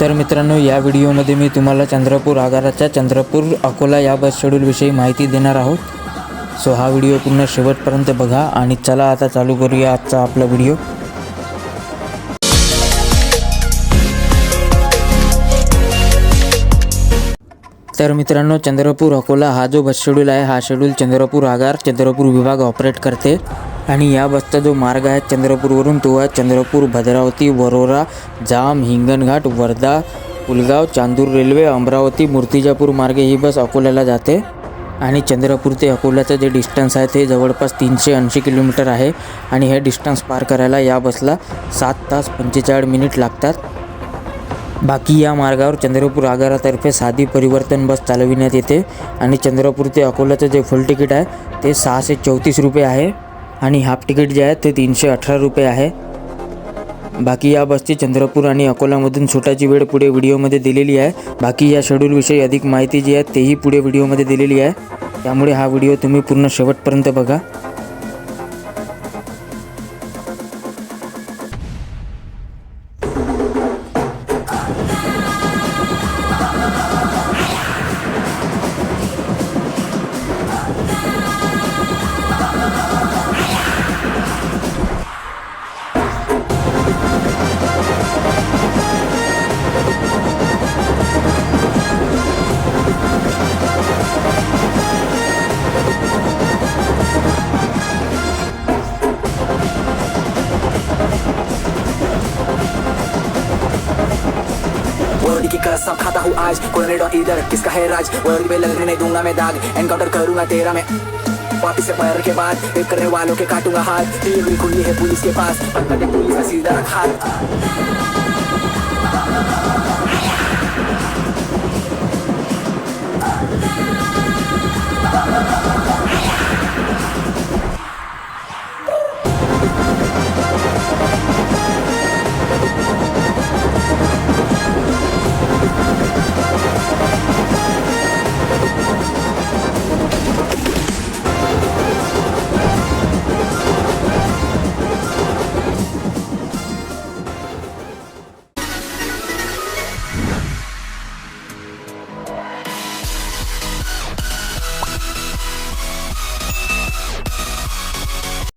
तर मित्रांनो या व्हिडिओमध्ये मी तुम्हाला चंद्रपूर आगाराच्या चंद्रपूर अकोला या बस शेड्यूलविषयी माहिती देणार आहोत. सो हा व्हिडिओ पूर्ण शेवटपर्यंत बघा आणि चला आता चालू करूया आजचा आपला व्हिडिओ. तर मित्रांनो चंद्रपूर अकोला हा जो बस शेड्यूल आहे हा शेड्यूल चंद्रपूर आगार चंद्रपूर विभाग ऑपरेट करते. आणि या बसचा जो मार्ग आहे चंद्रपूरवरून तो आहे चंद्रपूर भद्रावती वरोरा जाम हिंगणघाट वर्धा पुलगाव चांदूर रेल्वे अमरावती मूर्तिजापूर मार्गे ही बस अकोल्याला जाते. आणि चंद्रपूर ते अकोल्याचं जे डिस्टन्स आहे ते जवळपास तीनशे ऐंशी किलोमीटर आहे. आणि हे डिस्टन्स पार करायला या बसला सात तास पंचेचाळीस मिनिट लागतात. बाकी या मार्गावर चंद्रपूर आगारातर्फे साधी परिवर्तन बस चालविण्यात येते. आणि चंद्रपूर ते अकोल्याचं जे फुल तिकीट आहे ते सहाशे चौतीस रुपये आहे. आणि हाफ तिकीट जे आहे ते तीनशे अठरा रुपये आहे. बाकी या बसची चंद्रपूर आणि अकोलामधून सुटायची वेळ पुढे व्हिडिओमध्ये दिलेली आहे. बाकी या शेड्यूलविषयी अधिक माहिती जी आहे तेही पुढे व्हिडिओमध्ये दिलेली आहे. त्यामुळे हा व्हिडिओ तुम्ही पूर्ण शेवटपर्यंत बघा. वर्दी की कसम खाता हूँ आज। कोई कोनेडो इधर किसका है राज? वर्ल्ड में लगने नहीं दूँगा मैं दाग। एनकाउंटर करूँगा तेरा मैं। पापी से पैर के बाद रेप करने वालों के काटूँगा हाथ। टीवी खुली है पुलिस के पास। पुलिस का सीधा हाथ।